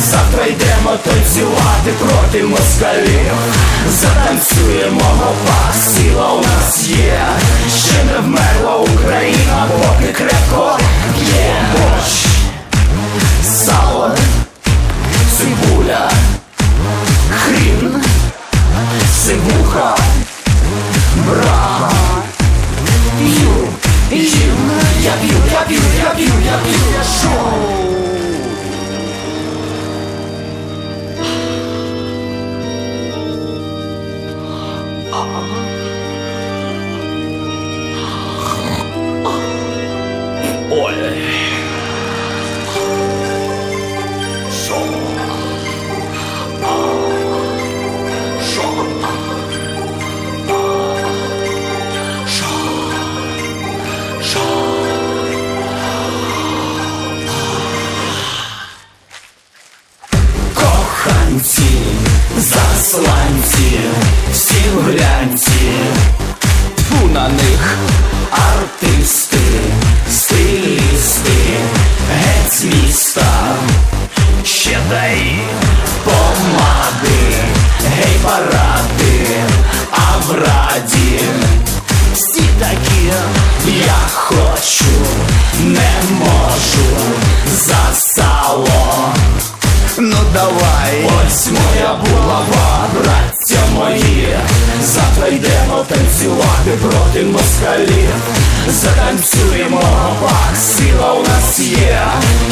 Завтра йдемо танцювати проти москалів. Затанцюємо гопак, сила у нас є засланці, В глянці, Тьфу на них. Артисти, стилісти, геть міста, ще дай помади, гей паради, а в раді. Всі такі, я хочу, не можу за сало. Ну давай, ось моя булава, йдемо танцювати проти москалів. Затанцюємо пак, сила у нас є,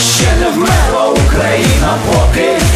ще не вмерла Україна, поки.